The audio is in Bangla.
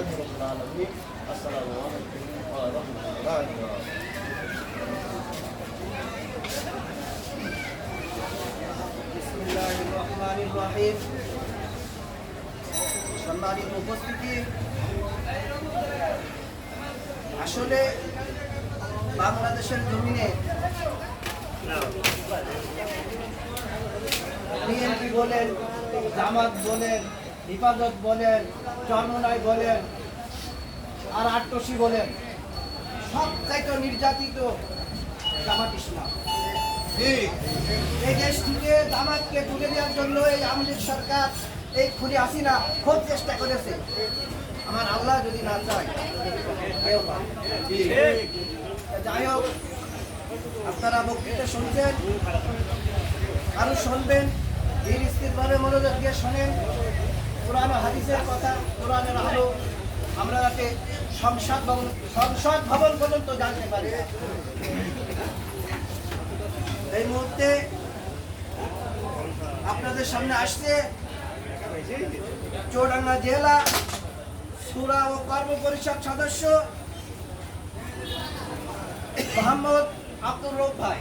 لله رب العالمين السلام عليكم ورحمة الله وبركاته বিসমিল্লাহির রহমানির রহিম সম্মানিত উপস্থিতি আসলে বাংলাদেশের জমিনে বিএনপি বলেন জামাত বলেন হিফাজত বলেন, চরমনাই বলেন, আর আটটসি বলেন সব চাইতে নির্যাতিত জামাত ইসলাম। এই দেশ থেকে জামাতকে তুলে দেওয়ার জন্য এই আওয়ামী সরকার এই খুনি হাসিনা খুব চেষ্টা করেছে। আমার আল্লাহ যদি না চায় যাই হোক, আপনারা বক্তৃতা শুনছেন, আরও শুনবেন ধীর স্থিরভাবে মনোযোগ দিয়ে শোনেন। কোরআন হাদিসের কথা, কোরআনের আলো আমরা যাতে সংসদ ভবন সংসদ ভবন পর্যন্ত জানতে পারি। এই মুহূর্তে আপনাদের সামনে আসছে চৌডাঙ্গা জেলা সুরা ও কর্ম পরিষদ সদস্য মোহাম্মদ আব্দুর রব ভাই।